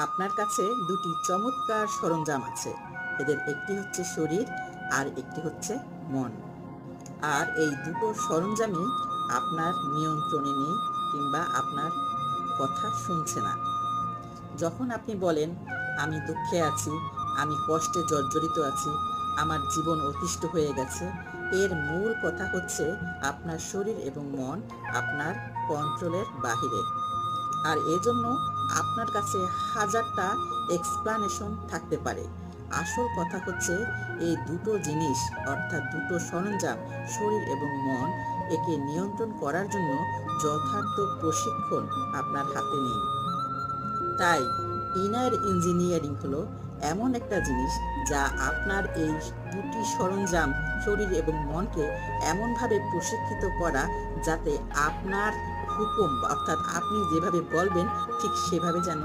আপনার কাছে দুটি চমৎকার সরঞ্জাম আছে। এদের একটি হচ্ছে শরীর আর একটি হচ্ছে মন। আর এই দুটো সরঞ্জামই আপনার নিয়ন্ত্রণে নেই কিংবা আপনার কথা শুনছে না। যখন আপনি বলেন, আমি দুঃখে আছি, আমি কষ্টে জর্জরিত আছি, আমার জীবন অতিষ্ঠ হয়ে গেছে এর মূল কথা হচ্ছে আপনার শরীর এবং মন আপনার কন্ট্রোলের বাহিরে। আর এজন্য আপনার কাছে হাজারটা এক্সপ্লানেশন থাকতে পারে। আসল কথা হচ্ছে, এই দুটো জিনিস, অর্থাৎ দুটো সরঞ্জাম, শরীর এবং মন, একে নিয়ন্ত্রণ করার জন্য যথার্থ প্রশিক্ষণ আপনার হাতে নেই। তাই ইনার ইঞ্জিনিয়ারিং হলো এমন একটা জিনিস যা আপনার এই দুটি সরঞ্জাম, শরীর এবং মনকে এমনভাবে প্রশিক্ষিত করা যাতে আপনার হুকুম, অর্থাৎ আপনি যেভাবে বলবেন, ঠিক সেভাবে যেন